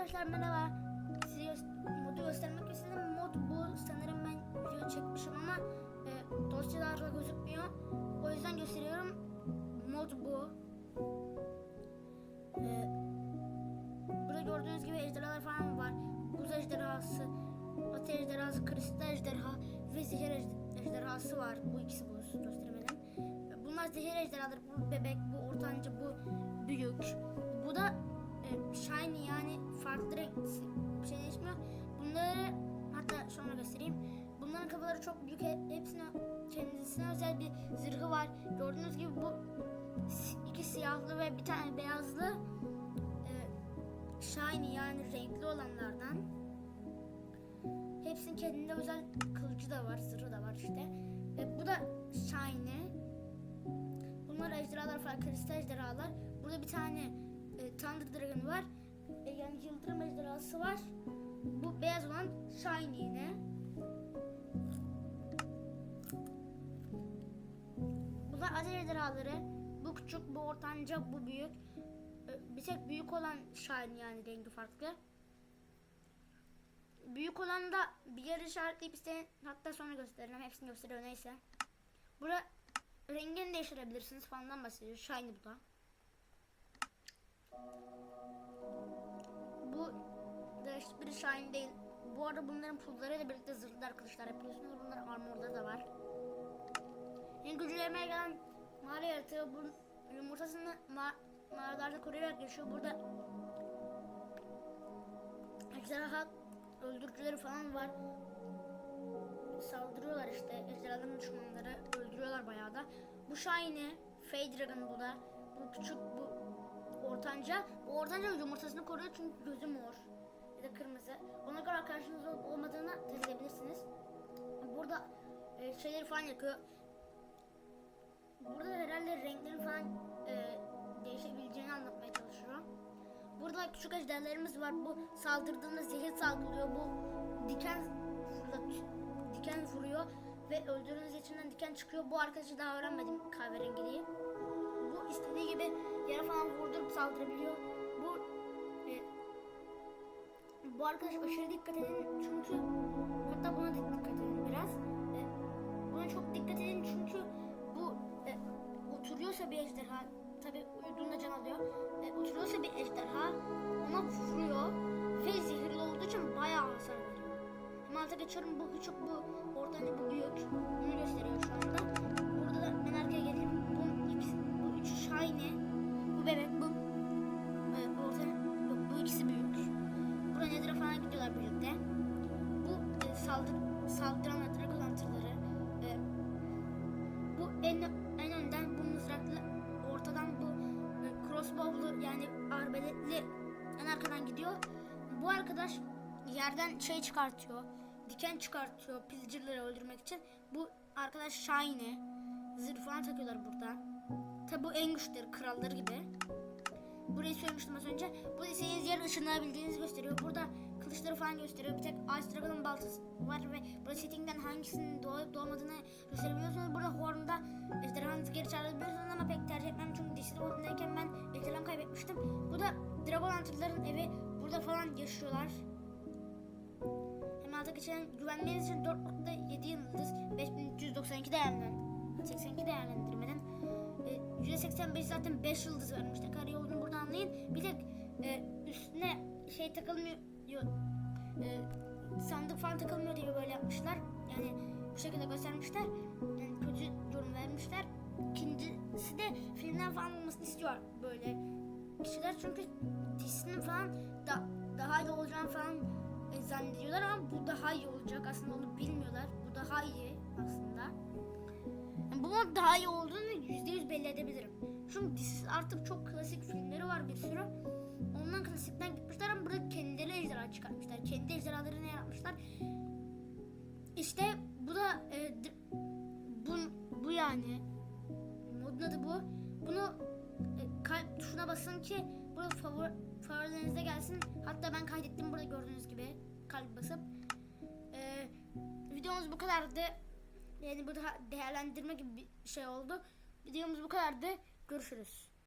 Arkadaşlar merhaba. Size gö- modu göstermek istedim. Mod bu. Sanırım ben video çekmişim ama e, dosyalarda gözükmüyor. O yüzden gösteriyorum. Mod bu. E, burada gördüğünüz gibi ejderhalar falan var. Buz ejderhası, ate ejderhası, kristal ejderha ve zehir ej- ejderhası var. Bu ikisi buz. Gösteremedim. E, Bunlar zehir ejderhaları. Bu bebek, bu ortanca, bu farklı renk bir şey değişmiyor. Bunları hatta sonra göstereyim. Bunların kafaları çok büyük. He- Hepsine kendisine özel bir zırhı var. Gördüğünüz gibi bu iki siyahlı ve bir tane beyazlı e, shiny yani renkli olanlardan. Hepsinin kendinde özel kılıcı da var, zırhı da var işte. E, bu da shiny. Bunlar ejderhalar falan, kristal ejderhalar. Burada bir tane e, Thunder Dragon var. E, yani yıldırım ejderhası var. Bu beyaz olan Shiny yine. Bunlar ateş ejderhaları. Bu küçük, bu ortanca, bu büyük. E, bir tek büyük olan Shiny yani rengi farklı. Büyük olan da bir yer işaretleyip isteyin. Hatta sonra gösteririm. Hepsini gösteriyor neyse. Burada rengini değiştirebilirsiniz falandan bahsediyor. Shiny bu da. Bu da hiçbiri shiny değil. Bu arada bunların pullarıyla birlikte zırhlı arkadaşlar yapıyorsunuz. Bunlar armorda da var. En güçlenmeye gelen mağara yaratığı bu yumurtasını ma mağaralarda koruyarak yaşıyor. Burada ejderha öldürücüleri falan var. Saldırıyorlar işte ejderhaların düşmanları öldürüyorlar bayağı da. Bu Shiny, Fey Dragon bu da. Bu küçük bu ortanca. Bu ortanca yumurtasını koruyor çünkü gözü mor ya da kırmızı. Ona göre arkadaşınız olup olmadığını test edebilirsiniz. Burada e, şeyleri falan yakıyor. Burada herhalde renklerin falan e, değişebileceğini anlatmaya çalışıyor. Burada küçük ejderlerimiz var. Bu saldırdığında zehir salgılıyor. Bu diken diken vuruyor ve öldürdüğünüz içinden diken çıkıyor. Bu arkadaşı daha öğrenmedim kahverengiliği. Bu istediği gibi yere falan vurdurup saldırabiliyor. Bu arkadaş aşırı dikkat edin çünkü hatta buna da dikkat edin biraz. E, buna çok dikkat edin çünkü bu e, oturuyorsa bir ejderha tabi uyuduğunda can alıyor. E, oturuyorsa bir ejderha ona vuruyor ve zehirli olduğu için bayağı hasar veriyor. Hemen alta geçiyorum bu küçük bu ortanca bu büyük. Bunu gösteriyor şu anda. Burada da ben arkaya geleyim. Birlikte. Bu e, saldır saldıran dragon hunter'ları. E, bu en en önden bu mızraklı ortadan bu e, crossbow'lu yani arbeletli en arkadan gidiyor. Bu arkadaş yerden şey çıkartıyor. Diken çıkartıyor pillager'ları öldürmek için. Bu arkadaş Shiny. Zırh falan takıyorlar burada. Tabi bu en güçleri kralları gibi. Burayı söylemiştim az önce. Bu istediğiniz yer ışınlanabildiğinizi gösteriyor. Burada kılıçları falan gösteriyor. Bir tek Ice Dragon'ın baltası var ve burada settingden hangisinin doğup doğmadığını gösterebiliyorsunuz. Burada Horn'da ejderhanızı geri çağırabiliyorsunuz ama pek tercih etmem çünkü dişli boyutundayken ben ejderhamı kaybetmiştim. Bu da Dragon Hunter'ların evi. Burada falan yaşıyorlar. Hem alta geçen güvenmeniz için 4.7 yıldız 5392 değerlen 82 değerlendirmeden e, %85 zaten 5 yıldız vermiş. Tekrar yolunu burada anlayın. Bir tek e, üstüne şey takılmıyor e, sandık falan takılmıyor diye böyle yapmışlar. Yani bu şekilde göstermişler. Yani kötü yorum vermişler. İkincisi de filmden falan olmasını istiyor böyle kişiler çünkü dizisinin falan da, daha iyi olacağını falan e, zannediyorlar ama bu daha iyi olacak aslında onu bilmiyorlar. Bu daha iyi aslında. Yani bu mod daha iyi olduğunu yüzde yüz belli edebilirim. Çünkü artık çok klasik filmleri var bir sürü. Yaratmışlar. İşte bu da e, bu, bu yani. Modun adı bu. Bunu e, kalp tuşuna basın ki burada favori, favorilerinize gelsin. Hatta ben kaydettim burada gördüğünüz gibi kalp basıp. E, videomuz bu kadardı. Yani burada değerlendirme gibi bir şey oldu. Videomuz bu kadardı. Görüşürüz.